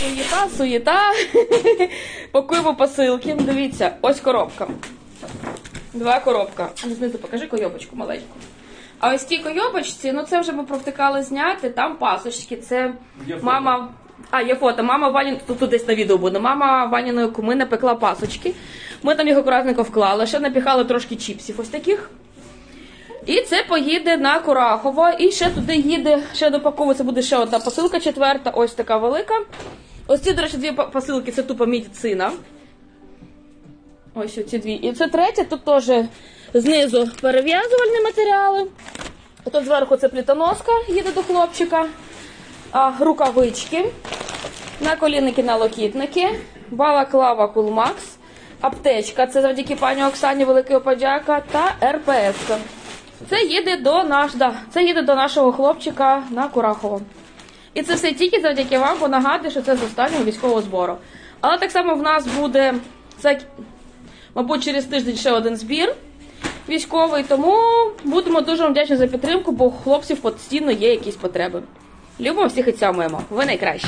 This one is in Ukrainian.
Суєта, суєта. Пакуємо посилки. Дивіться, ось коробка. Два коробка. А знизу покажи койобочку маленьку. А ось ті койобочці, ну це вже ми провтикали зняти, там пасочки. Це Є фото. мама. А, є фото. Мама Вані, тут, тут десь на відео буде. Мама Ваніної куми напекла пасочки. Ми там їх акуратненько вклали, ще напіхали трошки чіпсів ось таких. І це поїде на Курахово. І ще туди їде, ще допаковується буде ще одна посилка, четверта, ось така велика. Ось ці, до речі, дві посилки це тупо медицина. Ось ці дві. І це третя, тут теж знизу перев'язувальні матеріали. Тут зверху це плітоноска, їде до хлопчика. А, рукавички, наколінники, налокітники, балаклава Кулмакс, аптечка, це завдяки пані Оксані велика подяка, та РПС. Це їде до наш, да, це їде до нашого хлопчика на Курахово. І це все тільки завдяки вам, бо нагадую, що це з останнього військового збору. Але так само в нас буде це, мабуть, через тиждень ще один збір військовий, тому будемо дуже вам вдячні за підтримку, бо у хлопців постійно є якісь потреби. Любимо всіх і цьомуємо. Ви найкращі.